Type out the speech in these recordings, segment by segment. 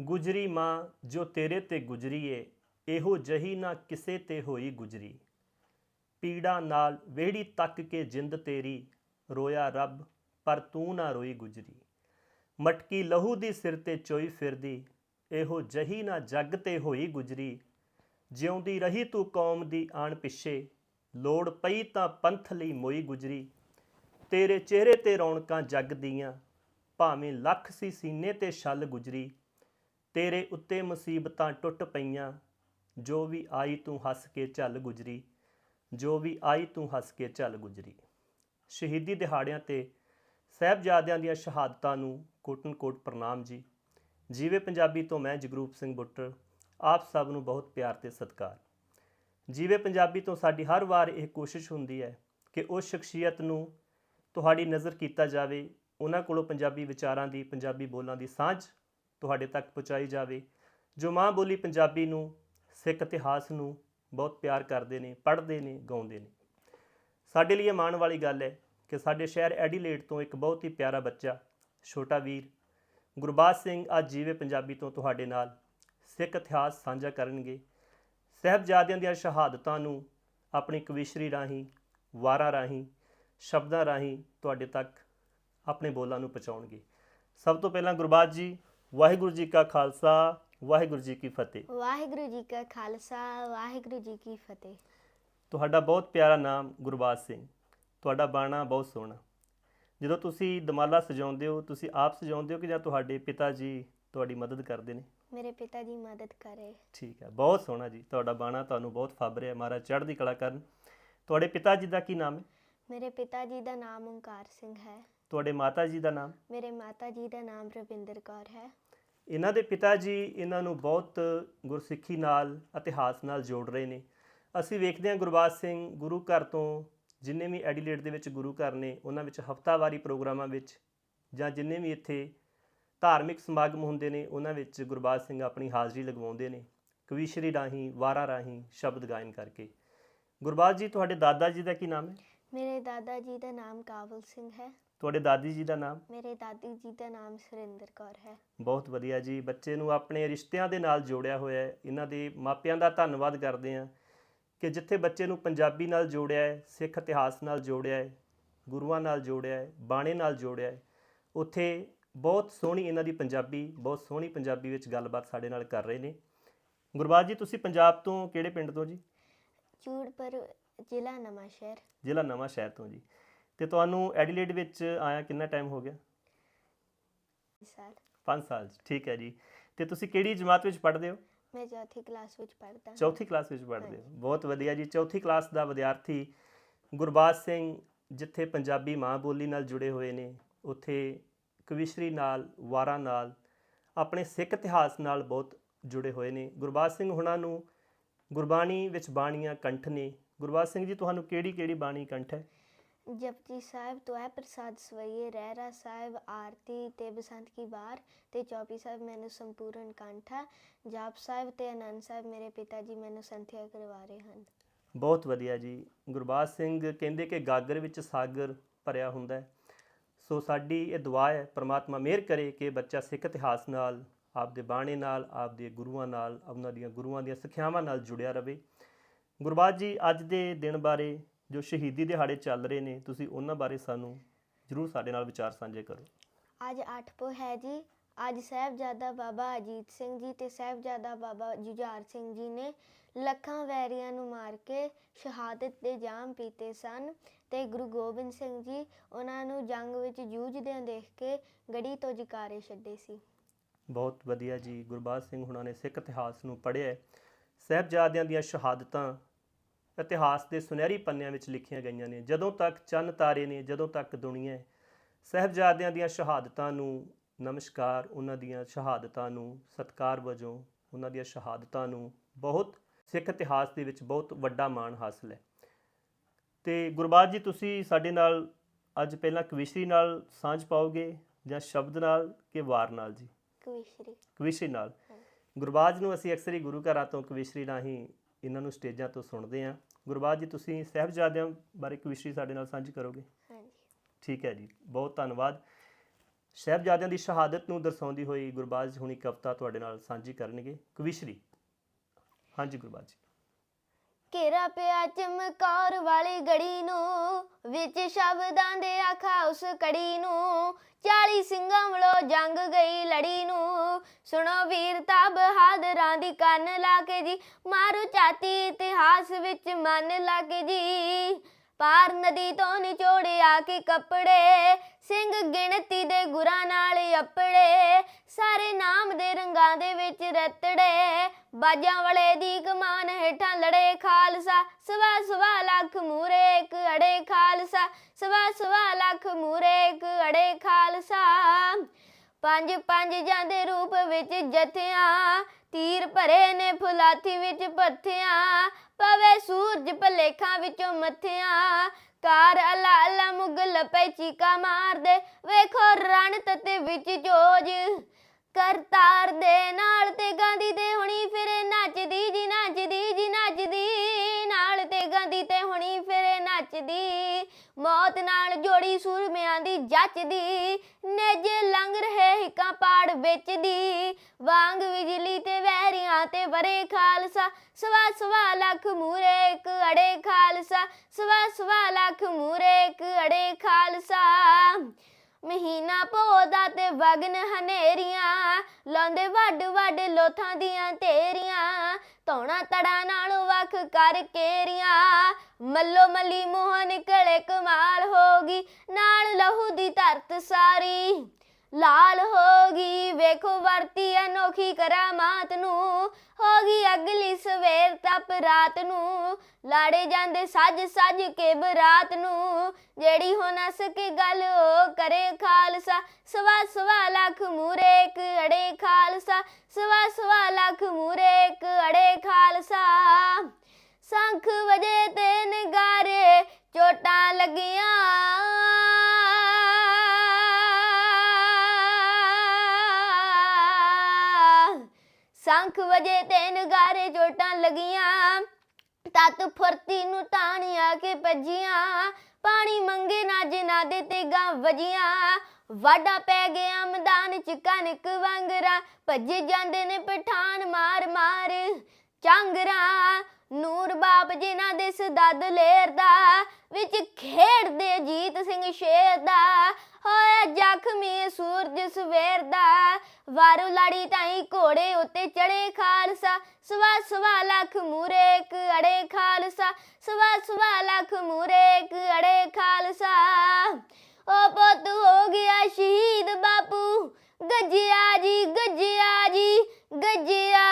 ਗੁਜਰੀ ਮਾਂ ਜੋ ਤੇਰੇ ਤੇ ਗੁਜਰੀਏ ਇਹੋ ਜਹੀ ਨਾ ਕਿਸੇ ਤੇ ਹੋਈ ਗੁਜਰੀ। ਪੀੜਾ ਨਾਲ ਵਿਹੜੀ ਤੱਕ ਕੇ ਜਿੰਦ ਤੇਰੀ, ਰੋਇਆ ਰੱਬ, ਪਰ ਤੂੰ ਨਾ ਰੋਈ ਗੁਜਰੀ। ਮਟਕੀ ਲਹੂ ਦੀ ਸਿਰ ਤੇ ਚੋਈ ਫਿਰਦੀ, ਇਹੋ ਜਹੀ ਨਾ ਜੱਗ ਤੇ ਹੋਈ ਗੁਜਰੀ। ਜਿਉਂਦੀ ਰਹੀ ਤੂੰ ਕੌਮ ਦੀ ਆਣ ਪਿੱਛੇ, ਲੋੜ ਪਈ ਤਾਂ ਪੰਥ ਲਈ ਮੋਈ ਗੁਜਰੀ। ਤੇਰੇ ਚਿਹਰੇ ਤੇ ਰੌਣਕਾਂ ਜੱਗ ਦੀਆਂ ਭਾਵੇਂ ਲੱਖ ਸੀ ਸੀਨੇ ਤੇ ਛਲ ਗੁਜਰੀ। ਤੇਰੇ ਉੱਤੇ ਮੁਸੀਬਤਾਂ ਟੁੱਟ ਪਈਆਂ। ਜੋ ਵੀ ਆਈ ਤੂੰ ਹੱਸ ਕੇ ਚੱਲ ਗੁਜਰੀ। ਜੋ ਵੀ ਆਈ ਤੂੰ ਹੱਸ ਕੇ ਚੱਲ ਗੁਜਰੀ। ਸ਼ਹੀਦੀ ਦਿਹਾੜਿਆਂ ਤੇ ਸਹਿਬਜ਼ਾਦਿਆਂ ਦੀਆਂ ਸ਼ਹਾਦਤਾਂ ਨੂੰ ਕੋਟਨ ਕੋਟ ਪ੍ਰਣਾਮ ਜੀ। ਜੀਵੇ ਪੰਜਾਬੀ ਤੋਂ ਮੈਂ ਜਗਰੂਪ ਸਿੰਘ ਬੁੱਟਰ। ਆਪ ਸਭ ਨੂੰ ਬਹੁਤ ਪਿਆਰ ਤੇ ਸਤਿਕਾਰ। ਜੀਵੇ ਪੰਜਾਬੀ ਤੋਂ ਸਾਡੀ ਹਰ ਵਾਰ ਇਹ ਕੋਸ਼ਿਸ਼ ਹੁੰਦੀ ਹੈ ਕਿ ਉਸ ਸ਼ਖਸੀਅਤ ਨੂੰ ਤੁਹਾਡੀ ਨਜ਼ਰ ਕੀਤਾ ਜਾਵੇ। ਉਹਨਾਂ ਕੋਲੋਂ ਪੰਜਾਬੀ ਵਿਚਾਰਾਂ ਦੀ, ਪੰਜਾਬੀ ਬੋਲਾਂ ਦੀ ਸਾਂਝ ਤੁਹਾਡੇ ਤੱਕ ਪਹੁੰਚਾਈ ਜਾਵੇ। ਜੋ ਮਾਂ ਬੋਲੀ ਪੰਜਾਬੀ ਨੂੰ, ਸਿੱਖ ਇਤਿਹਾਸ ਨੂੰ ਬਹੁਤ ਪਿਆਰ ਕਰਦੇ ਨੇ, ਪੜ੍ਹਦੇ ਨੇ, ਗਾਉਂਦੇ ਨੇ। ਸਾਡੇ ਲਈ ਇਹ ਮਾਣ ਵਾਲੀ ਗੱਲ ਹੈ ਕਿ ਸਾਡੇ ਸ਼ਹਿਰ ਐਡੀਲੇਡ ਤੋਂ ਇੱਕ ਬਹੁਤ ਹੀ ਪਿਆਰਾ ਬੱਚਾ, ਛੋਟਾ ਵੀਰ, ਗੁਰਬਾਜ ਸਿੰਘ ਅੱਜ ਜੀਵੇ ਪੰਜਾਬੀ ਤੋਂ ਤੁਹਾਡੇ ਨਾਲ ਸਿੱਖ ਇਤਿਹਾਸ ਸਾਂਝਾ ਕਰਨਗੇ। ਸਹਿਬਜ਼ਾਦਿਆਂ ਦੀਆਂ ਸ਼ਹਾਦਤਾਂ ਨੂੰ ਆਪਣੀ ਕਵਿਸ਼ਰੀ ਰਾਹੀਂ, ਵਾਰਾਂ ਰਾਹੀਂ, ਸ਼ਬਦਾਂ ਰਾਹੀਂ ਤੁਹਾਡੇ ਤੱਕ ਆਪਣੇ ਬੋਲਾਂ ਨੂੰ ਪਹੁੰਚਾਉਣਗੇ। ਸਭ ਤੋਂ ਪਹਿਲਾਂ ਗੁਰਬਾਜ ਜੀ ਵਾਹਿਗੁਰੂ ਜੀ ਕਾ ਖਾਲਸਾ ਵਾਹਿਗੁਰੂ ਜੀ ਕੀ ਫਤਿਹ। ਵਾਹਿਗੁਰੂ ਜੀ ਕਾ ਖਾਲਸਾ ਵਾਹਿਗੁਰੂ ਜੀ ਕੀ ਫਤਿਹ। ਤੁਹਾਡਾ ਬਹੁਤ ਪਿਆਰਾ ਨਾਮ ਗੁਰਬਾਜ ਸਿੰਘ। ਤੁਹਾਡਾ ਬਾਣਾ ਬਹੁਤ ਸੋਹਣਾ। ਜਦੋਂ ਤੁਸੀਂ ਦਮਾਲਾ ਸਜਾਉਂਦੇ ਹੋ ਤੁਸੀਂ ਆਪ ਸਜਾਉਂਦੇ ਹੋ ਕਿ ਜਾਂ ਤੁਹਾਡੇ ਪਿਤਾ ਜੀ ਤੁਹਾਡੀ ਮਦਦ ਕਰਦੇ ਨੇ? ਮੇਰੇ ਪਿਤਾ ਜੀ ਮਦਦ ਕਰੇ ਠੀਕ ਹੈ ਬਹੁਤ ਸੋਹਣਾ ਜੀ। ਤੁਹਾਡਾ ਬਾਣਾ ਤੁਹਾਨੂੰ ਬਹੁਤ ਫੱਬ ਰਿਹਾ ਮਹਾਰਾਜ ਚੜ੍ਹਦੀ ਕਲਾ ਕਰਨ। ਤੁਹਾਡੇ ਪਿਤਾ ਜੀ ਦਾ ਕੀ ਨਾਮ ਹੈ? ਮੇਰੇ ਪਿਤਾ ਜੀ ਦਾ ਨਾਮ ਓੰਕਾਰ ਸਿੰਘ ਹੈ। ਤੁਹਾਡੇ ਮਾਤਾ ਜੀ ਦਾ ਨਾਮ? ਮੇਰੇ ਮਾਤਾ ਜੀ ਦਾ ਨਾਮ ਰਵਿੰਦਰ ਕੌਰ ਹੈ। ਇਹਨਾਂ ਦੇ ਪਿਤਾ ਜੀ ਇਹਨਾਂ ਨੂੰ ਬਹੁਤ ਗੁਰਸਿੱਖੀ ਨਾਲ ਇਤਿਹਾਸ ਨਾਲ ਜੋੜ ਰਹੇ ਨੇ। ਅਸੀਂ ਵੇਖਦੇ ਹਾਂ ਗੁਰਬਾਜ ਸਿੰਘ ਗੁਰੂ ਘਰ ਤੋਂ ਜਿੰਨੇ ਵੀ ਐਡੀਲੇਡ ਦੇ ਵਿੱਚ ਗੁਰੂ ਘਰ ਨੇ ਉਹਨਾਂ ਵਿੱਚ ਹਫਤਾਵਾਰੀ ਪ੍ਰੋਗਰਾਮਾਂ ਵਿੱਚ ਜਾਂ ਜਿੰਨੇ ਵੀ ਇੱਥੇ ਧਾਰਮਿਕ ਸਮਾਗਮ ਹੁੰਦੇ ਨੇ ਉਹਨਾਂ ਵਿੱਚ ਗੁਰਬਾਜ ਸਿੰਘ ਆਪਣੀ ਹਾਜ਼ਰੀ ਲਗਵਾਉਂਦੇ ਨੇ। ਕਵੀਸ਼ਰੀ ਰਾਹੀਂ ਵਾਰਾਂ ਰਾਹੀਂ ਸ਼ਬਦ ਗਾਇਨ ਕਰਕੇ। ਗੁਰਬਾਜ ਜੀ ਤੁਹਾਡੇ ਦਾਦਾ ਜੀ ਦਾ ਕੀ ਨਾਮ ਹੈ? ਮੇਰੇ ਦਾਦਾ ਜੀ ਦਾ ਨਾਮ ਕਾਬਲ ਸਿੰਘ ਹੈ। ਤੁਹਾਡੇ ਦਾਦੀ ਜੀ ਦਾ ਨਾਮ? ਮੇਰੇ ਦਾਦੀ ਜੀ ਦਾ ਨਾਮ ਸੁਰਿੰਦਰ ਕੌਰ ਹੈ। ਬਹੁਤ ਵਧੀਆ ਜੀ। ਬੱਚੇ ਨੂੰ ਆਪਣੇ ਰਿਸ਼ਤਿਆਂ ਦੇ ਨਾਲ ਜੋੜਿਆ ਹੋਇਆ ਹੈ। ਇਹਨਾਂ ਦੇ ਮਾਪਿਆਂ ਦਾ ਧੰਨਵਾਦ ਕਰਦੇ ਹਾਂ ਕਿ ਜਿੱਥੇ ਬੱਚੇ ਨੂੰ ਪੰਜਾਬੀ ਨਾਲ ਜੋੜਿਆ ਹੈ ਸਿੱਖ ਇਤਿਹਾਸ ਨਾਲ ਜੋੜਿਆ ਹੈ ਗੁਰੂਆਂ ਨਾਲ ਜੋੜਿਆ ਹੈ ਬਾਣੇ ਨਾਲ ਜੋੜਿਆ ਹੈ ਉੱਥੇ ਬਹੁਤ ਸੋਹਣੀ ਇਹਨਾਂ ਦੀ ਪੰਜਾਬੀ ਬਹੁਤ ਸੋਹਣੀ ਪੰਜਾਬੀ ਵਿੱਚ ਗੱਲਬਾਤ ਸਾਡੇ ਨਾਲ ਕਰ ਰਹੇ ਨੇ। ਗੁਰਬਾਜ ਜੀ ਤੁਸੀਂ ਪੰਜਾਬ ਤੋਂ ਕਿਹੜੇ ਪਿੰਡ ਤੋਂ ਜੀ? ਚੂੜਪੁਰ ਜ਼ਿਲ੍ਹਾ ਨਵਾਂ ਸ਼ਹਿਰ। ਜ਼ਿਲ੍ਹਾ ਨਵਾਂ ਸ਼ਹਿਰ ਤੋਂ ਜੀ। ਤੇ ਤੁਹਾਨੂੰ ਐਡੀਲੇਡ ਵਿੱਚ ਆਇਆ ਕਿੰਨਾ ਟਾਈਮ ਹੋ ਗਿਆ? ਸਾਲ। 5 ਸਾਲ ਠੀਕ ਹੈ ਜੀ। ਤੇ ਤੁਸੀਂ ਕਿਹੜੀ ਜਮਾਤ ਵਿੱਚ ਪੜ੍ਹਦੇ ਹੋ? ਮੈਂ ਚੌਥੀ ਕਲਾਸ ਵਿੱਚ ਪੜ੍ਹਦਾ। ਚੌਥੀ ਕਲਾਸ ਵਿੱਚ ਪੜ੍ਹਦੇ ਹੋ। ਬਹੁਤ ਵਧੀਆ ਜੀ। ਚੌਥੀ ਕਲਾਸ ਦਾ ਵਿਦਿਆਰਥੀ ਗੁਰਬਾਜ ਸਿੰਘ ਜਿੱਥੇ ਪੰਜਾਬੀ ਮਾਂ ਬੋਲੀ ਨਾਲ ਜੁੜੇ ਹੋਏ ਨੇ ਉੱਥੇ ਕਵਿਸ਼ਰੀ ਨਾਲ ਵਾਰਾਂ ਨਾਲ ਆਪਣੇ ਸਿੱਖ ਇਤਿਹਾਸ ਨਾਲ ਬਹੁਤ ਜੁੜੇ ਹੋਏ ਨੇ। ਗੁਰਬਾਜ ਸਿੰਘ ਹੁਣਾਂ ਨੂੰ ਗੁਰਬਾਣੀ ਵਿੱਚ ਬਾਣੀਆਂ ਕੰਠ ਨੇ। ਗੁਰਬਾਜ ਸਿੰਘ ਜੀ ਤੁਹਾਨੂੰ ਕਿਹੜੀ ਕਿਹੜੀ ਬਾਣੀ ਕੰਠ ਹੈ? ਜਪਜੀ ਸਾਹਿਬ ਤੋਏ ਪ੍ਰਸਾਦ ਸਵਈਏ ਰਹਿਰਾ ਸਾਹਿਬ ਆਰਤੀ ਤੇ ਬਸੰਤ ਕੀ ਬਾਰ ਤੇ ਚੌਪੀ ਸਾਹਿਬ ਮੈਨੂੰ ਸੰਪੂਰਨ ਕੰਠਾ ਜਾਪ ਸਾਹਿਬ ਤੇ ਆਨੰਦ ਸਾਹਿਬ ਮੇਰੇ ਪਿਤਾ ਜੀ ਮੈਨੂੰ ਸੰਥਿਆ ਕਰਵਾ ਰਹੇ ਹਨ। ਬਹੁਤ ਵਧੀਆ ਜੀ। ਗੁਰਬਾਜ ਸਿੰਘ ਕਹਿੰਦੇ ਕਿ ਗਾਗਰ ਵਿੱਚ ਸਾਗਰ ਭਰਿਆ ਹੁੰਦਾ ਹੈ। ਸੋ ਸਾਡੀ ਇਹ ਦੁਆ ਹੈ ਪ੍ਰਮਾਤਮਾ ਮਿਹਰ ਕਰੇ ਕਿ ਬੱਚਾ ਸਿੱਖ ਇਤਿਹਾਸ ਨਾਲ ਆਪਦੇ ਬਾਣੇ ਨਾਲ ਆਪਦੇ ਗੁਰੂਆਂ ਨਾਲ ਉਹਨਾਂ ਦੀਆਂ ਗੁਰੂਆਂ ਦੀਆਂ ਸਿੱਖਿਆਵਾਂ ਨਾਲ ਜੁੜਿਆ ਰਵੇ ਗੁਰਬਾਜ ਜੀ ਅੱਜ ਦੇ ਦਿਨ ਬਾਰੇ ਜੋ ਸ਼ਹੀਦੀ ਦਿਹਾੜੇ ਚੱਲ ਰਹੇ ਨੇ ਤੁਸੀਂ ਉਹਨਾਂ ਬਾਰੇ ਸਾਨੂੰ ਜਰੂਰ ਸਾਡੇ ਨਾਲ ਵਿਚਾਰ ਸਾਂਝੇ ਕਰੋ। ਅੱਜ ਅੱਠ ਪੋ ਹੈ ਜੀ। ਅੱਜ ਸਾਹਿਬਜ਼ਾਦਾ ਬਾਬਾ ਅਜੀਤ ਸਿੰਘ ਜੀ ਤੇ ਸਾਹਿਬਜ਼ਾਦਾ ਬਾਬਾ ਜੁਝਾਰ ਸਿੰਘ ਜੀ ਨੇ ਲੱਖਾਂ ਵੈਰੀਆਂ ਨੂੰ ਮਾਰ ਕੇ ਸ਼ਹਾਦਤ ਦੇ ਜਾਮ ਪੀਤੇ ਸਨ ਤੇ ਗੁਰੂ ਗੋਬਿੰਦ ਸਿੰਘ ਜੀ ਉਹਨਾਂ ਨੂੰ ਜੰਗ ਵਿੱਚ ਜੂਝਦਿਆਂ ਦੇਖ ਕੇ ਗੜੀ ਤੋਂ ਜਕਾਰੇ ਛੱਡੇ ਸੀ। ਬਹੁਤ ਵਧੀਆ ਜੀ ਗੁਰਬਾਜ ਸਿੰਘ ਹੁਣਾਂ ਨੇ ਸਿੱਖ ਇਤਿਹਾਸ ਨੂੰ ਪੜ੍ਹਿਆ ਸਾਹਿਬਜ਼ਾਦਿਆਂ ਦੀਆਂ ਸ਼ਹਾਦਤਾਂ ਇਤਿਹਾਸ ਦੇ ਸੁਨਹਿਰੀ ਪੰਨਿਆਂ ਵਿੱਚ ਲਿਖੀਆਂ ਗਈਆਂ ਨੇ। ਜਦੋਂ ਤੱਕ ਚੰਨ ਤਾਰੇ ਨੇ ਜਦੋਂ ਤੱਕ ਦੁਨੀਆ ਹੈ। ਸਾਹਿਬਜ਼ਾਦਿਆਂ ਦੀਆਂ ਸ਼ਹਾਦਤਾਂ ਨੂੰ ਨਮਸਕਾਰ ਉਹਨਾਂ ਦੀਆਂ ਸ਼ਹਾਦਤਾਂ ਨੂੰ ਸਤਕਾਰ ਵਜੋਂ ਉਹਨਾਂ ਦੀਆਂ ਸ਼ਹਾਦਤਾਂ ਨੂੰ ਬਹੁਤ ਸਿੱਖ ਇਤਿਹਾਸ ਦੇ ਵਿੱਚ ਬਹੁਤ ਵੱਡਾ ਮਾਣ ਹਾਸਲ ਹੈ। ਤੇ ਗੁਰਬਾਜ ਜੀ ਤੁਸੀਂ ਸਾਡੇ ਨਾਲ ਅੱਜ ਪਹਿਲਾਂ ਕਵਿਸ਼ਰੀ ਨਾਲ ਸਾਂਝ ਪਾਓਗੇ ਜਾਂ ਸ਼ਬਦ ਨਾਲ ਕਿ ਵਾਰ ਨਾਲ ਜੀ? ਕਵਿਸ਼ਰੀ। ਕਵਿਸ਼ਰੀ ਨਾਲ। ਗੁਰਬਾਜ ਨੂੰ ਅਸੀਂ ਅਕਸਰ ਹੀ ਗੁਰੂ ਘਰਾਂ ਤੋਂ ਕਵਿਸ਼ਰੀ ਰਾਹੀਂ ਇਹਨਾਂ ਨੂੰ ਸਟੇਜਾਂ ਤੋਂ ਸੁਣਦੇ ਹਾਂ। ਗੁਰਬਾਜ ਜੀ ਤੁਸੀਂ ਸਹਿਬਜ਼ਾਦਿਆਂ ਬਾਰੇ ਕਵਿਸ਼ਰੀ ਸਾਡੇ ਨਾਲ ਸਾਂਝੀ ਕਰੋਗੇ? ਹਾਂਜੀ। ਠੀਕ ਹੈ ਜੀ ਬਹੁਤ ਧੰਨਵਾਦ। ਸਾਹਿਬਜ਼ਾਦਿਆਂ ਦੀ ਸ਼ਹਾਦਤ ਨੂੰ ਦਰਸਾਉਂਦੀ ਹੋਈ ਗੁਰਬਾਜ ਹੁਣੀ ਕਵਿਤਾ ਤੁਹਾਡੇ ਨਾਲ ਸਾਂਝੀ ਕਰਨਗੇ। ਕਵਿਸ਼ਰੀ ਹਾਂਜੀ ਗੁਰਬਾਜ ਜੀ। ਘੇਰਾ ਪਿਆ ਚਮਕੌਰ ਵਾਲੀ ਗੜੀ ਨੂੰ, ਵਿੱਚ ਸ਼ਬਦਾਂ ਦੇ ਆਖਾ ਉਸ ਕੜੀ ਨੂੰ। 40 ਸਿੰਘਾਂ ਵੱਲੋਂ ਜੰਗ ਗਈ ਲੜੀ ਨੂੰ। ਸੁਣੋ ਵੀਰਤਾ ਬਹਾਦਰਾਂ ਦੀ ਕੰਨ ਲਾ ਕੇ ਜੀ। ਮਾਰੂ ਚਾਤੀ ਇਤਿਹਾਸ ਵਿੱਚ ਮਨ ਲਾ ਕੇ ਜੀ। ਪਾਰ ਨਦੀ ਤੋਂ ਨਿਚੋੜਿਆ ਕੇ ਕੱਪੜੇ। ਸਿੰਘ ਗਿਣਤੀ ਦੇ ਗੁਰਾਂ ਨਾਲ ਅਪੜੇ। ਸਾਰੇ ਨਾਮ ਦੇ ਰੰਗਾਂ ਦੇ ਵਿੱਚ ਰਤੜੇ, ਬਾਜਾਂ ਵਾਲੇ ਦੀ ਕਮਾਨ ਹੇਠਾਂ ਲੜੇ ਖਾਲਸਾ। ਸਵਾ ਸਵਾ ਲੱਖ ਮੂਰੇ ਇੱਕ ਅੜੇ ਖਾਲਸਾ। ਸਵਾ ਸਵਾ ਲੱਖ ਮੂਰੇ ਇੱਕ ਅੜੇ ਖਾਲਸਾ। ਪੰਜ ਪੰਜ ਜਾਂਦੇ ਰੂਪ ਵਿੱਚ ਜਥਿਆਂ, ਤੀਰ ਭਰੇ ਨੇ ਫੁਲਾਥੀ ਵਿੱਚ ਪੱਥਿਆਂ ਪਵੇ ਸੂਰਜ ਭਲੇਖਾਂ ਵਿੱਚੋਂ ਮੱਥਿਆਂ। ਕਾਰ ਅਲਾ ਅਲਾ ਮੁਗਲ ਪੈ ਚੀਕਾ ਮਾਰਦੇ, ਵੇਖੋ ਰਣ ਤਤੇ ਵਿੱਚ ਜੋਜ। ਕਰਤਾਰ ਦੇ ਨਾਲ ਤੇ ਗਾਂਧੀ ਦੇ ਹੁਣੀ ਫਿਰੇ ਨੱਚਦੀ ਜੀ ਨੱਚਦੀ ਜੀ ਨੱਚਦੀ, ਨਾਲ ਤੇ ਗਾਂਧੀ ਤੇ ਹੁਣੀ ਫਿਰੇ ਨੱਚਦੀ। ਮੌਤ ਨਾਲ ਜੋੜੀ ਸੂਰਮਿਆਂ ਦੀ ਜੱਚਦੀ, ਨੇਜੇ ਲੰਘ ਰਹੇ ਹਿੱਕਾਂ ਪਾੜ ਵੇਚਦੀ। ਵਾਂਗ ਬਿਜਲੀ ਤੇ ਵਹਿਰੀਆਂ ਤੇ ਵਰੇ ਖਾਲਸਾ, ਸਵਾ ਸਵਾ ਲੱਖ ਮੂਰੇ ਇੱਕ ਅੜੇ ਖਾਲਸਾ, ਸਵਾ ਸਵਾ ਲੱਖ ਮੂਰੇ ਇੱਕ ਅੜੇ ਖਾਲਸਾ। ਮਹੀਨਾ ਪੋਦਾ ਤੇ ਵਗਨ ਹਨੇਰੀਆਂ, ਲਾਉਂਦੇ ਵੱਡ ਵੱਡ ਲੋਥਾਂ ਦੀਆਂ ਤੇਰੀਆਂ, ਧੌਣਾ ਤੜਾ ਨਾਲੋਂ ਵੱਖ ਕਰ ਕੇਰੀਆਂ। ਮੱਲੋ ਮੱਲੀ ਮੋਹਨ ਨਿਕਲੇ ਕਮਾਲ ਹੋਗੀ ਨਾਲ ਲਹੂ ਦੀ ਧਰਤ ਸਾਰੀ। ਲਾਲ ਹੋ ਗਈ, ਵੇਖੋ ਵਰਤੀ ਅਨੋਖੀ ਕਰਾਮਾਤ ਨੂੰ। ਹੋਗੀ ਅਗਲੀ ਸਵੇਰ ਤਪ ਰਾਤ ਨੂੰ। ਲਾੜੇ ਜਾਂਦੇ ਸੱਜ ਸੱਜ ਕੇ ਬਰਾਤ ਨੂੰ। ਜਿਹੜੀ ਹੋ ਨਾ ਸਕੇ ਗੱਲ ਉਹ ਕਰੇ ਖਾਲਸਾ। ਸਵਾ ਸਵਾ ਲੱਖ ਮੂਰੇ ਇੱਕ ਅੜੇ ਖਾਲਸਾ। ਸਵਾ ਸਵਾ ਲੱਖ ਮੂਰੇ ਇੱਕ ਅੜੇ ਖਾਲਸਾ। ਸੰਖ ਵਜੇ ਤੇ ਨਗਾਰੇ ਚੋਟਾਂ ਲੱਗੀਆਂ। ਸੰਖ ਵਜੇ ਤੇ ਨਗਾਰੇ ਚੋਟਾਂ ਲੱਗੀਆਂ। ਤਤ ਫੁਰਤੀ ਨੂੰ ਤਾਣੀਆਂ ਕੇ ਭੱਜੀਆਂ। ਪਾਣੀ ਮੰਗੇ ਨਾ ਜਿਨ੍ਹਾਂ ਦੇ ਤੇ ਗਾਂ ਵਜੀਆਂ। ਵਾਡਾ ਪੈ ਗਿਆ ਮੈਦਾਨ ਚ ਕਣਕ ਵਾਂਗਰਾ। ਭੱਜੇ ਜਾਂਦੇ ਨੇ ਪਠਾਨ ਮਾਰ ਮਾਰ ਚਾਂਗਰਾ। ਨੂਰ ਬਾਪ ਜਿਨ੍ਹਾਂ ਦੇ ਸਦਦ ਲੇਰਦਾ, ਵਿੱਚ ਖੇਡਦੇ ਜੀਤ ਸਿੰਘ ਸ਼ੇਰ ਦਾ ਹੋਇਆ ਜ਼ਖਮੀ ਸੂਰਜ ਸਵੇਰ ਦਾ ਵਾਰੂ ਲੜੀ ਤਾਈ ਘੋੜੇ ਉੱਤੇ ਚੜੇ ਖਾਲਸਾ। ਸਵਾ ਸਵਾ ਲੱਖ ਮੂਰੇ ਇੱਕ ਅੜੇ ਖਾਲਸਾ, ਸਵਾ ਸਵਾ ਲੱਖ ਮੂਰੇ ਇੱਕ ਅੜੇ ਖਾਲਸਾ। ਉਹ ਪੁੱਤ ਹੋ ਗਿਆ ਸ਼ਹੀਦ ਬਾਪੂ, ਗੱਜਿਆ ਜੀ ਗੱਜਿਆ ਜੀ, ਗੱਜਿਆ।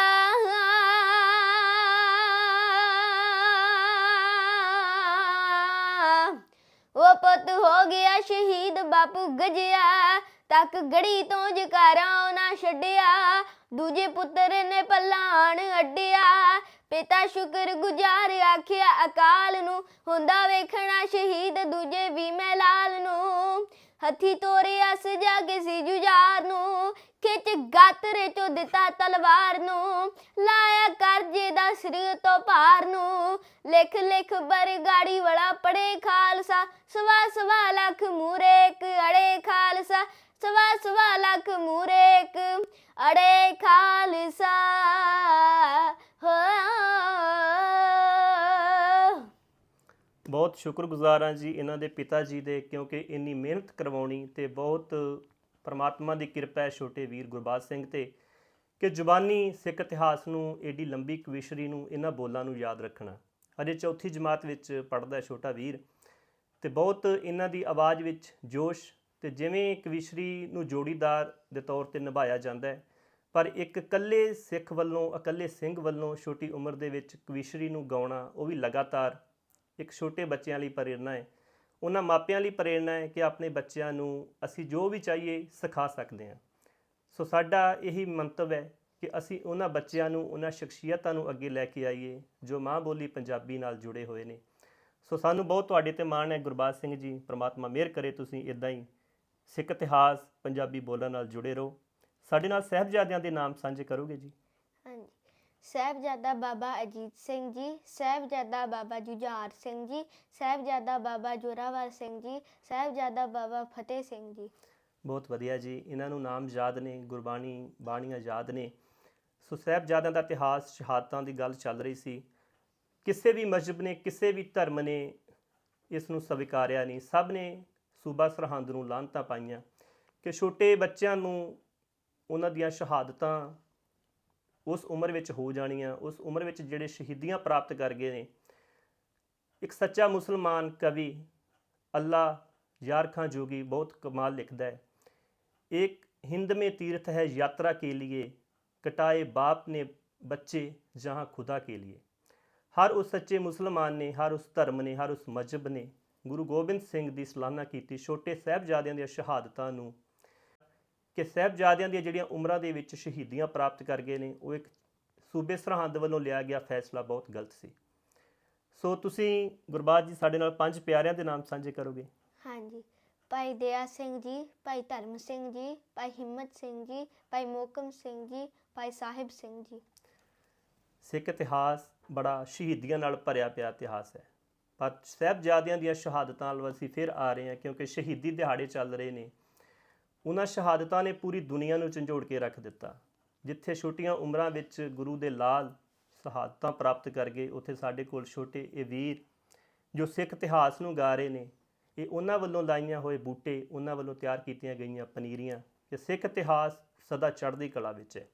ਉਹ ਪੁੱਤ ਹੋ ਗਿਆ ਸ਼ਹੀਦ ਬਾਪੂ ਗਜਿਆ, ਤੱਕ ਗੜੀ ਤੋਂ ਜਕਾਰਾ ਨਾ ਛੱਡਿਆ। ਦੂਜੇ ਪੁੱਤਰ ਨੇ ਪਲਾਣ ਅੱਡਿਆ, ਪਿਤਾ ਸ਼ੁਕਰ ਗੁਜ਼ਾਰ ਆਖਿਆ ਅਕਾਲ ਨੂੰ। ਹੁੰਦਾ ਵੇਖਣਾ ਸ਼ਹੀਦ ਦੂਜੇ ਵੀ ਮੈਂ ਲਾਲ ਨੂੰ। ਹੱਥੀ ਤੋਰਿਆ ਸਜਾ ਕੇ ਸੀ ਜੁਝਾਰ ਨੂੰ। ਖਿੱਚ ਗਾਤਰੇ ਚੋਂ ਦਿੱਤਾ ਤਲਵਾਰ ਨੂੰ। ਲਾਇਆ ਕਰਜੇ ਦਾ ਸਿਰ ਤੋਂ ਭਾਰ ਨੂੰ। ਲਿਖ ਲਿਖ ਬਰਗਾੜੀ ਵਾਲਾ ਪੜੇ ਖਾਲਸਾ, ਸਵਾ ਸਵਾ ਲੱਖ ਮੂਰੇ ਇੱਕ ਅੜੇ ਖਾਲਸਾ, ਸਵਾ ਸਵਾ ਲੱਖ ਮੂਰੇ ਇੱਕ ਅੜੇ ਖਾਲਸਾ। ਹੋ। ਬਹੁਤ ਸ਼ੁਕਰਗੁਜ਼ਾਰ ਹਾਂ ਜੀ ਇਹਨਾਂ ਦੇ ਪਿਤਾ ਜੀ ਦੇ, ਕਿਉਂਕਿ ਇੰਨੀ ਮਿਹਨਤ ਕਰਵਾਉਣੀ ਤੇ ਬਹੁਤ ਪਰਮਾਤਮਾ ਦੀ ਕਿਰਪਾ ਹੈ ਛੋਟੇ ਵੀਰ ਗੁਰਬਾਜ ਸਿੰਘ ਤੇ, ਕਿ ਜ਼ੁਬਾਨੀ ਸਿੱਖ ਇਤਿਹਾਸ ਨੂੰ, ਏਡੀ ਲੰਬੀ ਕਵਿਸ਼ਰੀ ਨੂੰ, ਇਹਨਾਂ ਬੋਲਾਂ ਨੂੰ ਯਾਦ ਰੱਖਣਾ। ਅਜੇ ਚੌਥੀ ਜਮਾਤ ਵਿੱਚ ਪੜਦਾ ਛੋਟਾ ਵੀਰ ਤੇ ਬਹੁਤ ਇਹਨਾਂ ਦੀ ਆਵਾਜ਼ ਵਿੱਚ ਜੋਸ਼ ਤੇ ਜਿਵੇਂ ਕਵਿਸ਼ਰੀ ਨੂੰ ਜੋੜੀਦਾਰ ਦੇ ਤੌਰ ਤੇ ਨਿਭਾਇਆ ਜਾਂਦਾ ਹੈ, ਪਰ ਇੱਕ ਇਕੱਲੇ ਸਿੱਖ ਵੱਲੋਂ, ਇਕੱਲੇ ਸਿੰਘ ਵੱਲੋਂ ਛੋਟੀ ਉਮਰ ਦੇ ਵਿੱਚ ਕਵਿਸ਼ਰੀ ਨੂੰ ਗਾਉਣਾ ਉਹ ਵੀ ਲਗਾਤਾਰ ਇੱਕ ਛੋਟੇ ਬੱਚਿਆਂ ਲਈ ਪ੍ਰੇਰਣਾ ਹੈ। ਉਹਨਾਂ ਮਾਪਿਆਂ ਲਈ ਪ੍ਰੇਰਣਾ ਹੈ ਕਿ ਆਪਣੇ ਬੱਚਿਆਂ ਨੂੰ ਅਸੀਂ ਜੋ ਵੀ ਚਾਹੀਏ ਸਿਖਾ ਸਕਦੇ ਹਾਂ। ਸੋ ਸਾਡਾ ਇਹੀ ਮੰਤਵ ਹੈ ਕਿ ਅਸੀਂ ਉਹਨਾਂ ਬੱਚਿਆਂ ਨੂੰ ਉਹਨਾਂ ਸ਼ਖਸੀਅਤਾਂ ਨੂੰ ਅੱਗੇ ਲੈ ਕੇ ਆਈਏ ਜੋ ਮਾਂ ਬੋਲੀ ਪੰਜਾਬੀ ਨਾਲ ਜੁੜੇ ਹੋਏ ਨੇ। ਸੋ ਸਾਨੂੰ ਬਹੁਤ ਤੁਹਾਡੇ ਤੇ ਮਾਣ ਹੈ ਗੁਰਬਾਜ ਸਿੰਘ ਜੀ। ਪ੍ਰਮਾਤਮਾ ਮਿਹਰ ਕਰੇ ਤੁਸੀਂ ਇਦਾਂ ਹੀ। ਸਿੱਖ ਇਤਿਹਾਸ ਪੰਜਾਬੀ ਬੋਲਣ ਨਾਲ ਜੁੜੇ ਰਹੋ। ਸਾਡੇ ਨਾਲ ਸਾਹਿਬਜ਼ਾਦਿਆਂ ਦੇ ਨਾਮ ਸਾਂਝੇ ਕਰੋਗੇ ਜੀ? ਹਾਂਜੀ। ਸਾਹਿਬਜ਼ਾਦਾ ਬਾਬਾ ਅਜੀਤ ਸਿੰਘ ਜੀ ਸਾਹਿਬਜ਼ਾਦਾ ਬਾਬਾ ਜੁਝਾਰ ਸਿੰਘ ਜੀ ਸਾਹਿਬਜ਼ਾਦਾ ਬਾਬਾ ਜੋਰਾਵਰ ਸਿੰਘ ਜੀ ਸਾਹਿਬਜ਼ਾਦਾ ਬਾਬਾ ਫਤਿਹ ਸਿੰਘ ਜੀ। ਬਹੁਤ ਵਧੀਆ ਜੀ। ਇਹਨਾਂ ਨੂੰ ਨਾਮ ਯਾਦ ਨੇ ਗੁਰਬਾਣੀ ਬਾਣੀਆਂ ਯਾਦ ਨੇ। ਸੋ ਸਹਿਬਜ਼ਾਦਿਆਂ ਦਾ ਇਤਿਹਾਸ, ਸ਼ਹਾਦਤਾਂ ਦੀ ਗੱਲ ਚੱਲ ਰਹੀ ਸੀ। ਕਿਸੇ ਵੀ ਮਜਬ ਨੇ, ਕਿਸੇ ਵੀ ਧਰਮ ਨੇ ਇਸ ਨੂੰ ਸਵੀਕਾਰਿਆ ਨਹੀਂ। ਸਭ ਨੇ ਸੂਬਾ ਸਰਹੰਦ ਨੂੰ ਲਾਂਤਾ ਪਾਈਆਂ ਕਿ ਛੋਟੇ ਬੱਚਿਆਂ ਨੂੰ ਉਹਨਾਂ ਦੀਆਂ ਸ਼ਹਾਦਤਾਂ ਉਸ ਉਮਰ ਵਿੱਚ ਹੋ ਜਾਣੀਆਂ। ਉਸ ਉਮਰ ਵਿੱਚ ਜਿਹੜੇ ਸ਼ਹੀਦੀਆਂ ਪ੍ਰਾਪਤ ਕਰ ਗਏ ਨੇ। ਇੱਕ ਸੱਚਾ ਮੁਸਲਮਾਨ ਕਵੀ ਅੱਲਾ ਯਾਰ ਖਾਂ ਜੋਗੀ ਬਹੁਤ ਕਮਾਲ ਲਿਖਦਾ ਹੈ। ਇੱਕ ਹਿੰਦ ਮੇ ਤੀਰਥ ਹੈ ਯਾਤਰਾ ਕੇ ਲਈ कटाए बाप ने बच्चे जहां खुदा के लिए ਹਰ ਉਸ ਸੱਚੇ ਮੁਸਲਮਾਨ ਨੇ ਹਰ ਉਸ ਧਰਮ ਨੇ ਹਰ ਉਸ ਮਜਹਬ ਨੇ ਗੁਰੂ ਗੋਬਿੰਦ ਸਿੰਘ ਦੀ ਸਲਾਹਨਾ ਕੀਤੀ ਛੋਟੇ ਸਾਹਿਬਜ਼ਾਦਿਆਂ ਦੀਆਂ ਸ਼ਹਾਦਤਾਂ ਨੂੰ ਕਿ ਸਾਹਿਬਜ਼ਾਦਿਆਂ ਦੀਆਂ ਜਿਹੜੀਆਂ ਉਮਰਾਂ ਦੇ ਵਿੱਚ ਸ਼ਹੀਦੀਆਂ ਪ੍ਰਾਪਤ ਕਰ ਗਏ ਨੇ ਉਹ ਇੱਕ ਸੂਬੇ ਸਰਹੰਦ ਵੱਲੋਂ ਲਿਆ ਗਿਆ ਫੈਸਲਾ ਬਹੁਤ ਗਲਤ ਸੀ ਸੋ ਤੁਸੀਂ ਗੁਰਬਾਜ ਜੀ ਸਾਡੇ ਨਾਲ ਪੰਜ ਪਿਆਰਿਆਂ ਦੇ ਨਾਮ ਸਾਂਝੇ ਕਰੋਗੇ ਹਾਂਜੀ ਭਾਈ ਦਇਆ ਸਿੰਘ ਜੀ ਭਾਈ ਧਰਮ ਸਿੰਘ ਜੀ ਭਾਈ ਹਿੰਮਤ ਸਿੰਘ ਜੀ ਭਾਈ ਮੋਕਮ ਸਿੰਘ ਜੀ ਭਾਈ ਸਾਹਿਬ ਸਿੰਘ ਜੀ। ਸਿੱਖ ਇਤਿਹਾਸ ਬੜਾ ਸ਼ਹੀਦੀਆਂ ਨਾਲ ਭਰਿਆ ਪਿਆ ਇਤਿਹਾਸ ਹੈ। ਪਰ ਸਾਹਿਬਜ਼ਾਦਿਆਂ ਦੀਆਂ ਸ਼ਹਾਦਤਾਂ ਵੱਲ ਅਸੀਂ ਫਿਰ ਆ ਰਹੇ ਹਾਂ ਕਿਉਂਕਿ ਸ਼ਹੀਦੀ ਦਿਹਾੜੇ ਚੱਲ ਰਹੇ ਨੇ। ਉਹਨਾਂ ਸ਼ਹਾਦਤਾਂ ਨੇ ਪੂਰੀ ਦੁਨੀਆ ਨੂੰ ਝੰਜੋੜ ਕੇ ਰੱਖ ਦਿੱਤਾ। ਜਿੱਥੇ ਛੋਟੀਆਂ ਉਮਰਾਂ ਵਿੱਚ ਗੁਰੂ ਦੇ ਲਾਲ ਸ਼ਹਾਦਤਾਂ ਪ੍ਰਾਪਤ ਕਰ ਗਏ, ਉੱਥੇ ਸਾਡੇ ਕੋਲ ਛੋਟੇ ਇਹ ਵੀਰ ਜੋ ਸਿੱਖ ਇਤਿਹਾਸ ਨੂੰ ਗਾ ਰਹੇ ਨੇ, ਇਹ ਉਹਨਾਂ ਵੱਲੋਂ ਲਾਈਆਂ ਹੋਏ ਬੂਟੇ, ਉਹਨਾਂ ਵੱਲੋਂ ਤਿਆਰ ਕੀਤੀਆਂ ਗਈਆਂ ਪਨੀਰੀਆਂ ਕਿ ਸਿੱਖ ਇਤਿਹਾਸ ਸਦਾ ਚੜ੍ਹਦੀ ਕਲਾ ਵਿੱਚ ਹੈ।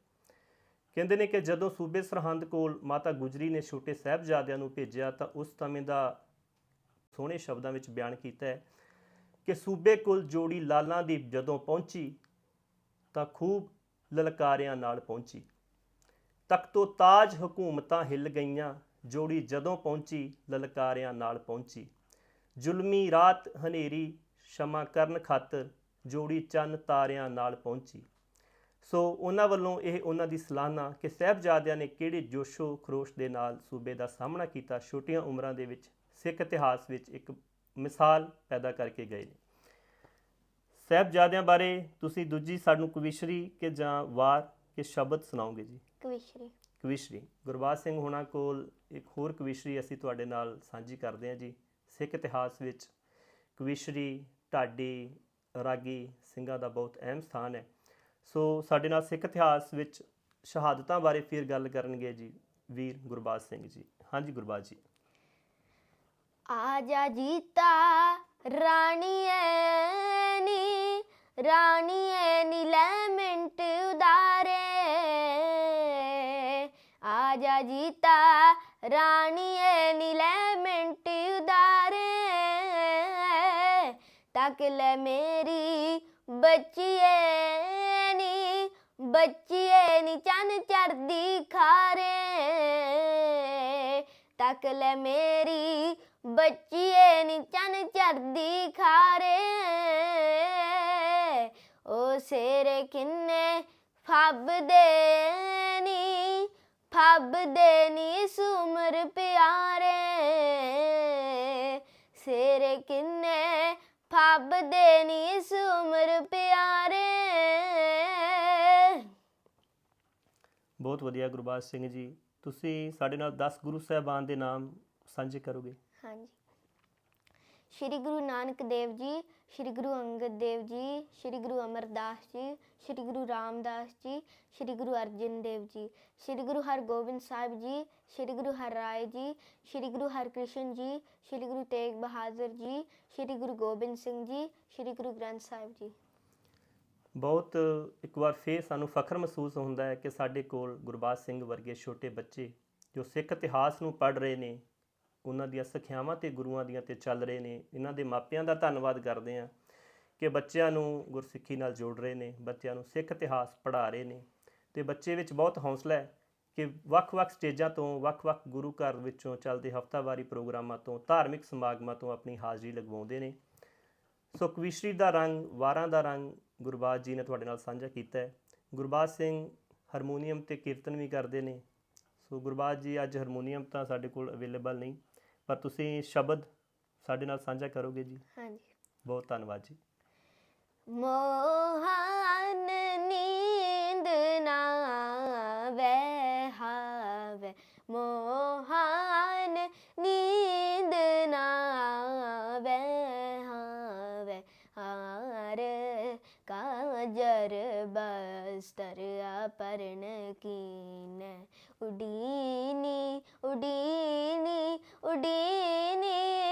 ਕਹਿੰਦੇ ਨੇ ਕਿ ਜਦੋਂ ਸੂਬੇ ਸਰਹੰਦ ਕੋਲ ਮਾਤਾ ਗੁਜਰੀ ਨੇ ਛੋਟੇ ਸਾਹਿਬਜ਼ਾਦਿਆਂ ਨੂੰ ਭੇਜਿਆ ਤਾਂ ਉਸ ਸਮੇਂ ਦਾ ਸੋਹਣੇ ਸ਼ਬਦਾਂ ਵਿੱਚ ਬਿਆਨ ਕੀਤਾ ਹੈ ਕਿ ਸੂਬੇ ਕੋਲ ਜੋੜੀ ਲਾਲਾਂ ਦੀ ਜਦੋਂ ਪਹੁੰਚੀ ਤਾਂ ਖੂਬ ਲਲਕਾਰਿਆਂ ਨਾਲ ਪਹੁੰਚੀ। ਤਖਤੋ ਤਾਜ ਹਕੂਮਤਾਂ ਹਿੱਲ ਗਈਆਂ, ਜੋੜੀ ਜਦੋਂ ਪਹੁੰਚੀ, ਲਲਕਾਰਿਆਂ ਨਾਲ ਪਹੁੰਚੀ। ਜ਼ੁਲਮੀ ਰਾਤ ਹਨੇਰੀ, ਸ਼ਮਾ ਕਰਨ ਖਾਤਰ ਜੋੜੀ ਚੰਨ ਤਾਰਿਆਂ ਨਾਲ ਪਹੁੰਚੀ। ਸੋ ਉਹਨਾਂ ਵੱਲੋਂ ਇਹ ਉਹਨਾਂ ਦੀ ਸਲਾਹਨਾ ਕਿ ਸਾਹਿਬਜ਼ਾਦਿਆਂ ਨੇ ਕਿਹੜੇ ਜੋਸ਼ੋ ਖਰੋਸ਼ ਦੇ ਨਾਲ ਸੂਬੇ ਦਾ ਸਾਹਮਣਾ ਕੀਤਾ ਛੋਟੀਆਂ ਉਮਰਾਂ ਦੇ ਵਿੱਚ ਸਿੱਖ ਇਤਿਹਾਸ ਵਿੱਚ ਇੱਕ ਮਿਸਾਲ ਪੈਦਾ ਕਰਕੇ ਗਏ ਨੇ। ਸਾਹਿਬਜ਼ਾਦਿਆਂ ਬਾਰੇ ਤੁਸੀਂ ਦੂਜੀ ਸਾਨੂੰ ਕਵਿਸ਼ਰੀ ਕਿ ਜਾਂ ਵਾਰ ਕਿ ਸ਼ਬਦ ਸੁਣਾਓਗੇ ਜੀ? ਕਵਿਸ਼ਰੀ। ਕਵਿਸ਼ਰੀ। ਗੁਰਬਾਜ ਸਿੰਘ ਹੋਣਾ ਕੋਲ ਇੱਕ ਹੋਰ ਕਵਿਸ਼ਰੀ ਅਸੀਂ ਤੁਹਾਡੇ ਨਾਲ ਸਾਂਝੀ ਕਰਦੇ ਹਾਂ ਜੀ। ਸਿੱਖ ਇਤਿਹਾਸ ਵਿੱਚ ਕਵਿਸ਼ਰੀ ਢਾਡੀ ਰਾਗੀ ਸਿੰਘਾਂ ਦਾ ਬਹੁਤ ਅਹਿਮ ਸਥਾਨ ਹੈ। ਸੋ ਸਾਡੇ ਨਾਲ ਸਿੱਖ ਇਤਿਹਾਸ ਵਿੱਚ ਸ਼ਹਾਦਤਾਂ ਬਾਰੇ ਫਿਰ ਗੱਲ ਕਰਨਗੇ ਜੀ ਵੀਰ ਗੁਰਬਾਜ ਸਿੰਘ ਜੀ। ਹਾਂਜੀ ਗੁਰਬਾਜ ਜੀ। ਆਜਾ ਜੀਤਾ ਰਾਣੀਏ ਨੀ ਰਾਣੀਏ ਨੀ ਲੈ ਮਿੰਟ ਉਦਾਰੇ। ਆਜਾ ਜੀਤਾ ਰਾਣੀਏ ਨੀ ਲੈ ਮਿੰਟ ਉਦਾਰੇ। ਤੱਕ ਲੈ ਮੇਰੀ ਬੱਚੀਏ। ਨੀ ਬੱਚੀਏ ਨੀ ਚੰਨ ਚੜਦੀ ਖਾਰੇ। ਤੱਕ ਲੈ ਮੇਰੀ ਬੱਚੀਏ ਨੀ ਚੰਨ ਚੜਦੀ ਖਾਰੇ। ਓ ਸੇਰੇ ਕਿੰਨੇ ਫੱਬ ਫੱਬਦੇ ਨੀ ਫੱਬਦੇ ਨੀ ਸੁਮਰ ਪਿਆਰੇ। ਸੇਰੇ ਕਿੰਨੇ ਫੱਬਦੇ ਨੀ ਸੁਮਰ ਪਿਆਰੇ। ਬਹੁਤ ਵਧੀਆ ਗੁਰਬਾਜ ਸਿੰਘ ਜੀ ਤੁਸੀਂ ਸਾਡੇ ਨਾਲ 10 ਗੁਰੂ ਸਾਹਿਬਾਨ ਦੇ ਨਾਮ ਸਾਂਝੇ ਕਰੋਗੇ ਹਾਂਜੀ ਸ਼੍ਰੀ ਗੁਰੂ ਨਾਨਕ ਦੇਵ ਜੀ ਸ਼੍ਰੀ ਗੁਰੂ ਅੰਗਦ ਦੇਵ ਜੀ ਸ਼੍ਰੀ ਗੁਰੂ ਅਮਰਦਾਸ ਜੀ ਸ਼੍ਰੀ ਗੁਰੂ ਰਾਮਦਾਸ ਜੀ ਸ਼੍ਰੀ ਗੁਰੂ ਅਰਜਨ ਦੇਵ ਜੀ ਸ਼੍ਰੀ ਗੁਰੂ ਹਰਗੋਬਿੰਦ ਸਾਹਿਬ ਜੀ ਸ਼੍ਰੀ ਗੁਰੂ ਹਰਰਾਏ ਜੀ ਸ਼੍ਰੀ ਗੁਰੂ ਹਰਕ੍ਰਿਸ਼ਨ ਜੀ ਸ਼੍ਰੀ ਗੁਰੂ ਤੇਗ ਬਹਾਦਰ ਜੀ ਸ਼੍ਰੀ ਗੁਰੂ ਗੋਬਿੰਦ ਸਿੰਘ ਜੀ ਸ਼੍ਰੀ ਗੁਰੂ ਗ੍ਰੰਥ ਸਾਹਿਬ ਜੀ ਬਹੁਤ ਇੱਕ ਵਾਰ ਫੇਰ ਸਾਨੂੰ ਫਖਰ ਮਹਿਸੂਸ ਹੁੰਦਾ ਹੈ ਕਿ ਸਾਡੇ ਕੋਲ ਗੁਰਬਾਜ ਸਿੰਘ ਵਰਗੇ ਛੋਟੇ ਬੱਚੇ ਜੋ ਸਿੱਖ ਇਤਿਹਾਸ ਨੂੰ ਪੜ੍ਹ ਰਹੇ ਨੇ, ਉਹਨਾਂ ਦੀਆਂ ਸਿੱਖਿਆਵਾਂ ਤੇ ਗੁਰੂਆਂ ਦੀਆਂ ਤੇ ਚੱਲ ਰਹੇ ਨੇ, ਇਹਨਾਂ ਦੇ ਮਾਪਿਆਂ ਦਾ ਧੰਨਵਾਦ ਕਰਦੇ ਹਾਂ ਕਿ ਬੱਚਿਆਂ ਨੂੰ ਗੁਰਸਿੱਖੀ ਨਾਲ ਜੋੜ ਰਹੇ ਨੇ, ਬੱਚਿਆਂ ਨੂੰ ਸਿੱਖ ਇਤਿਹਾਸ ਪੜ੍ਹਾ ਰਹੇ ਨੇ ਤੇ ਬੱਚੇ ਵਿੱਚ ਬਹੁਤ ਹੌਸਲਾ ਹੈ ਕਿ ਵੱਖ-ਵੱਖ ਸਟੇਜਾਂ ਤੋਂ ਵੱਖ-ਵੱਖ ਗੁਰੂ ਘਰ ਵਿੱਚੋਂ ਚੱਲਦੇ ਹਫਤਾਵਾਰੀ ਪ੍ਰੋਗਰਾਮਾਂ ਤੋਂ, ਧਾਰਮਿਕ ਸਮਾਗਮਾਂ ਤੋਂ ਆਪਣੀ ਹਾਜ਼ਰੀ ਲਗਵਾਉਂਦੇ ਨੇ। ਸੋ ਕਵਿਸ਼ਰੀ ਦਾ ਰੰਗ, ਵਾਰਾਂ ਦਾ ਰੰਗ ਗੁਰਬਾਜ ਜੀ ਨੇ ਤੁਹਾਡੇ ਨਾਲ ਸਾਂਝਾ ਕੀਤਾ ਹੈ। ਗੁਰਬਾਜ ਸਿੰਘ ਹਾਰਮੋਨੀਅਮ ਤੇ ਕੀਰਤਨ ਵੀ ਕਰਦੇ ਨੇ। ਸੋ ਗੁਰਬਾਜ ਜੀ ਅੱਜ ਹਾਰਮੋਨੀਅਮ ਤਾਂ ਸਾਡੇ ਕੋਲ ਅਵੇਲੇਬਲ ਨਹੀਂ ਪਰ ਤੁਸੀਂ ਸ਼ਬਦ ਸਾਡੇ ਨਾਲ ਸਾਂਝਾ ਕਰੋਗੇ ਜੀ। ਹਾਂਜੀ। ਬਹੁਤ ਧੰਨਵਾਦ ਜੀ। ਮੋਹਨ ਨੀਂਦ ਨਾ ਵਹਿ ਮੋਹਨ अस्तर अपरण कीन उडीनी उडीनी उडीनी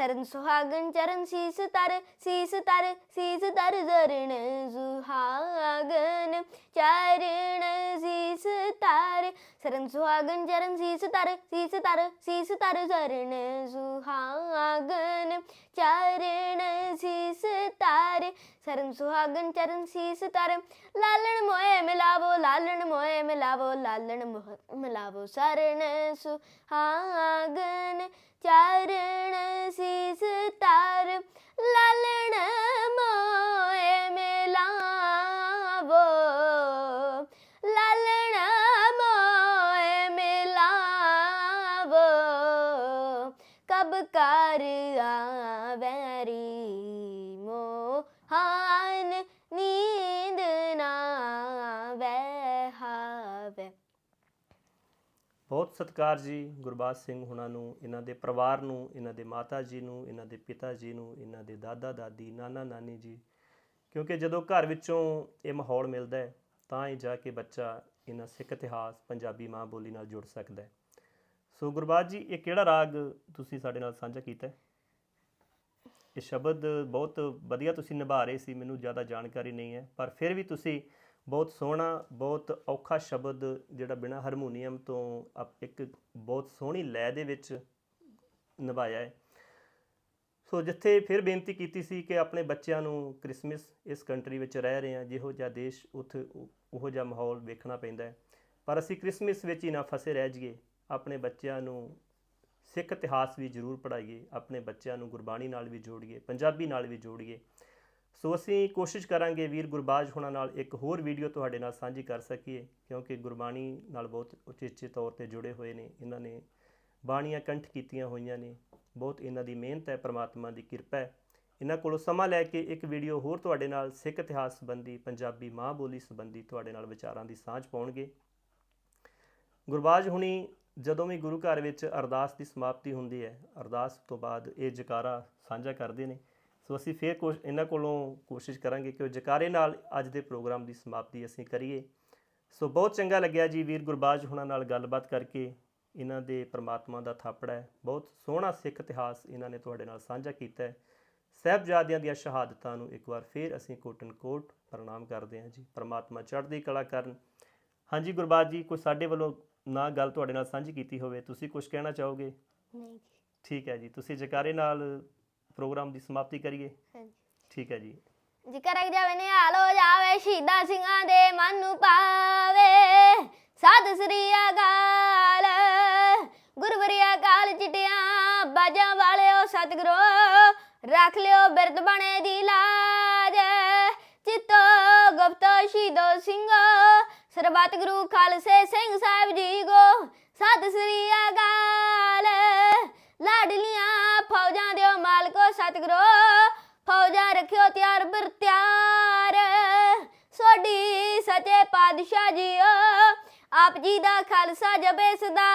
ਸਰਨ ਸੁਹਾਗਨ ਚਰਨ ਸੀਸ ਤਰ ਸੀਸ ਤਰ ਸੀਸ ਤਰ ਜ਼ਰਨ ਸੁਹਾਗਨ ਚਰਨ ਤਰ ਸਰਨ ਸੁਹਾਗਨ ਚਰਨ ਸੀਸ ਤਰ ਸੀਸ ਤਰ ਸੀਸ ਤਰ ਜ਼ਰਨ ਸੁਹਾਗਨ ਚਰਨ ਸੀਸ ਤਰ। ਸਰਨ ਸੁਹਾਗਨ ਚਰਨ ਸੀਸ ਤਰ, ਲਾਲਣ ਮੋਏ ਮਿਲਾਵੋ, ਲਾਲਣ ਮੋਏ ਮਿਲਾਵੋ, ਲਾਲਣ ਮੋਹ ਮਿਲਾਵੋ, ਸਰਨ ਸੁਹਾਗਨ ਚਰਨ ਸੀਸ ਤਰ, ਲਾਲਣ ਮੋਏ ਮਿਲਾਵੋ। ਕਰ ਆਵੈਰੀ। ਮੋਹਨ ਨੀਂਦ ਨਾ ਵਹਾਵੇ ਬਹੁਤ ਸਤਿਕਾਰ ਜੀ ਗੁਰਬਾਜ ਸਿੰਘ ਹੁਣਾਂ ਨੂੰ, ਇਹਨਾਂ ਦੇ ਪਰਿਵਾਰ ਨੂੰ, ਇਹਨਾਂ ਦੇ ਮਾਤਾ ਜੀ ਨੂੰ, ਇਹਨਾਂ ਦੇ ਪਿਤਾ ਜੀ ਨੂੰ, ਇਹਨਾਂ ਦੇ ਦਾਦਾ, ਦਾਦੀ, ਨਾਨਾ, ਨਾਨੀ ਜੀ। ਕਿਉਂਕਿ ਜਦੋਂ ਘਰ ਵਿੱਚੋਂ ਇਹ ਮਾਹੌਲ ਮਿਲਦਾ ਹੈ, ਤਾਂ ਹੀ ਜਾ ਕੇ ਬੱਚਾ ਇਹਨਾਂ ਸਿੱਖ ਇਤਿਹਾਸ, ਪੰਜਾਬੀ ਮਾਂ ਬੋਲੀ ਨਾਲ ਜੁੜ ਸਕਦਾ ਹੈ। ਸੋ ਗੁਰਬਾਜ ਜੀ, ਇਹ ਕਿਹੜਾ ਰਾਗ ਤੁਸੀਂ ਸਾਡੇ ਨਾਲ ਸਾਂਝਾ ਕੀਤਾ ਹੈ? ਇਹ ਸ਼ਬਦ ਬਹੁਤ ਵਧੀਆ ਤੁਸੀਂ ਨਿਭਾ ਰਹੇ ਸੀ, ਮੈਨੂੰ ਜ਼ਿਆਦਾ ਜਾਣਕਾਰੀ ਨਹੀਂ ਹੈ, ਪਰ ਫਿਰ ਵੀ ਤੁਸੀਂ ਬਹੁਤ ਸੋਹਣਾ, ਬਹੁਤ ਔਖਾ ਸ਼ਬਦ ਜਿਹੜਾ ਬਿਨਾ ਹਾਰਮੋਨੀਅਮ ਤੋਂ ਅਪ- ਇੱਕ ਬਹੁਤ ਸੋਹਣੀ ਲੈ ਦੇ ਵਿੱਚ ਨਿਭਾਇਆ ਹੈ। ਸੋ ਜਿੱਥੇ ਫਿਰ ਬੇਨਤੀ ਕੀਤੀ ਸੀ ਕਿ ਆਪਣੇ ਬੱਚਿਆਂ ਨੂੰ ਕ੍ਰਿਸਮਸ ਇਸ ਕੰਟਰੀ ਵਿੱਚ ਰਹਿ ਰਹੇ ਹਾਂ, ਜਿਹੋ ਜਿਹਾ ਦੇਸ਼ ਉੱਥੇ ਉਹੋ ਜਿਹਾ ਮਾਹੌਲ ਵੇਖਣਾ ਪੈਂਦਾ ਹੈ। ਪਰ ਅਸੀਂ ਕ੍ਰਿਸਮਸ ਵਿੱਚ ਹੀ ਨਾ ਫਸੇ ਰਹਿ ਜਾਈਏ। ਆਪਣੇ ਬੱਚਿਆਂ ਨੂੰ ਸਿੱਖ ਇਤਿਹਾਸ ਵੀ ਜ਼ਰੂਰ ਪੜ੍ਹਾਈਏ, ਆਪਣੇ ਬੱਚਿਆਂ ਨੂੰ ਗੁਰਬਾਣੀ ਨਾਲ ਵੀ ਜੋੜੀਏ, ਪੰਜਾਬੀ ਨਾਲ ਵੀ ਜੋੜੀਏ। ਸੋ ਅਸੀਂ ਕੋਸ਼ਿਸ਼ ਕਰਾਂਗੇ ਵੀਰ ਗੁਰਬਾਜ ਹੋਣਾ ਨਾਲ ਇੱਕ ਹੋਰ ਵੀਡੀਓ ਤੁਹਾਡੇ ਨਾਲ ਸਾਂਝੀ ਕਰ ਸਕੀਏ, ਕਿਉਂਕਿ ਗੁਰਬਾਣੀ ਨਾਲ ਬਹੁਤ ਉਚੇਚੇ ਤੌਰ ਤੇ ਜੁੜੇ ਹੋਏ ਨੇ, ਇਹਨਾਂ ਨੇ ਬਾਣੀਆਂ ਕੰਠ ਕੀਤੀਆਂ ਹੋਈਆਂ ਨੇ, ਬਹੁਤ ਇਹਨਾਂ ਦੀ ਮਿਹਨਤ ਹੈ, ਪ੍ਰਮਾਤਮਾ ਦੀ ਕਿਰਪਾ ਹੈ। ਇਹਨਾਂ ਕੋਲੋਂ ਸਮਾਂ ਲੈ ਕੇ ਇੱਕ ਵੀਡੀਓ ਹੋਰ ਤੁਹਾਡੇ ਨਾਲ ਸਿੱਖ ਇਤਿਹਾਸ ਸੰਬੰਧੀ, ਪੰਜਾਬੀ ਮਾਂ ਬੋਲੀ ਸੰਬੰਧੀ ਤੁਹਾਡੇ ਨਾਲ ਵਿਚਾਰਾਂ ਦੀ ਸਾਂਝ ਪਾਉਣਗੇ। ਗੁਰਬਾਜ ਹੁਣੀ ਜਦੋਂ ਵੀ ਗੁਰੂ ਘਰ ਵਿੱਚ ਅਰਦਾਸ ਦੀ ਸਮਾਪਤੀ ਹੁੰਦੀ ਹੈ, ਅਰਦਾਸ ਤੋਂ ਬਾਅਦ ਇਹ ਜਕਾਰਾ ਸਾਂਝਾ ਕਰਦੇ ਨੇ। ਸੋ ਅਸੀਂ ਫੇਰ ਕੋਸ਼, ਇਹਨਾਂ ਕੋਲੋਂ ਕੋਸ਼ਿਸ਼ ਕਰਾਂਗੇ ਕਿ ਉਹ ਜਕਾਰੇ ਨਾਲ ਅੱਜ ਦੇ ਪ੍ਰੋਗਰਾਮ ਦੀ ਸਮਾਪਤੀ ਅਸੀਂ ਕਰੀਏ। ਸੋ ਬਹੁਤ ਚੰਗਾ ਲੱਗਿਆ ਜੀ ਵੀਰ ਗੁਰਬਾਜ ਹੁਣਾਂ ਨਾਲ ਗੱਲਬਾਤ ਕਰਕੇ। ਇਹਨਾਂ ਦੇ ਪ੍ਰਮਾਤਮਾ ਦਾ ਥਾਪੜਾ ਹੈ। ਬਹੁਤ ਸੋਹਣਾ ਸਿੱਖ ਇਤਿਹਾਸ ਇਹਨਾਂ ਨੇ ਤੁਹਾਡੇ ਨਾਲ ਸਾਂਝਾ ਕੀਤਾ ਹੈ। ਸਹਿਬਜ਼ਾਦਿਆਂ ਦੀਆਂ ਸ਼ਹਾਦਤਾਂ ਨੂੰ ਇੱਕ ਵਾਰ ਫੇਰ ਅਸੀਂ ਕੋਟਨ ਕੋਟ ਪ੍ਰਣਾਮ ਕਰਦੇ ਹਾਂ ਜੀ। ਪ੍ਰਮਾਤਮਾ ਚੜ੍ਹਦੀ ਕਲਾ ਕਰਨ। ਹਾਂਜੀ ਗੁਰਬਾਜ ਜੀ, ਕੋਈ ਸਾਡੇ ਵੱਲੋਂ ਨਾ ਗੱਲ ਤੁਹਾਡੇ ਨਾਲ ਸਾਂਝੀ ਕੀਤੀ ਹੋਵੇ ਤੁਸੀਂ ਕੁਝ ਕਹਿਣਾ ਚਾਹੋਗੇ? ਨਹੀਂ ਜੀ। ਠੀਕ ਹੈ ਜੀ ਤੁਸੀਂ ਜਕਾਰੇ ਨਾਲ ਪ੍ਰੋਗਰਾਮ ਦੀ ਸਮਾਪਤੀ ਕਰੀਏ? ਹਾਂਜੀ। ਠੀਕ ਹੈ ਜੀ। ਜਿਕਰ ਇੱਕ ਜਾਵੇ ਨਿਹਾਲ ਹੋ ਜਾਵੇ ਸ਼ਹੀਦਾਂ ਸਿੰਘਾਂ ਦੇ ਮਨ ਨੂੰ ਪਾਵੇ। ਸਾਧ ਸ੍ਰੀ ਅਕਾਲ ਗੁਰਵਰੀ ਅਕਾਲ ਚਿਟਿਆਂ ਬਾਜਾਂ ਵਾਲਿਓ ਸਤਿਗੁਰੋ ਰੱਖ ਲਿਓ ਬਿਰਦ ਬਣੇ ਦੀ ਲਾਜ। ਚਿੱਤੋ ਗੁਪਤੋ ਸ਼ਹੀਦੋ ਸਿੰਘੋ ਸਰਬੱਤ ਗੁਰੂ ਖਾਲਸੇ ਸਿੰਘ ਸਾਹਿਬ ਜੀ ਕੋ ਸਤਿ ਸ੍ਰੀ ਅਕਾਲ। ਲਾਡਲੀਆਂ ਫੌਜਾਂ ਦਿਓ ਮਾਲਕੋ, ਸਤਿਗੁਰੋ, ਫੌਜਾਂ ਰੱਖਿਓ ਤਿਆਰ ਬਰ ਤਿਆਰ ਸੋਡੀ ਸੱਚੇ ਪਾਤਸ਼ਾਹ ਜੀਓ, ਆਪ ਜੀ ਦਾ ਖਾਲਸਾ ਜਬੇ ਸਦਾ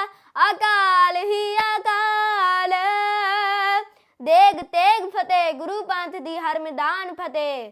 ਅਕਾਲ ਹੀ ਅਕਾਲ। ਦੇਗ ਤੇਗ ਫਤਿਹ, ਗੁਰੂ ਪੰਥ ਦੀ ਹਰ ਮੈਦਾਨ ਫਤਿਹ।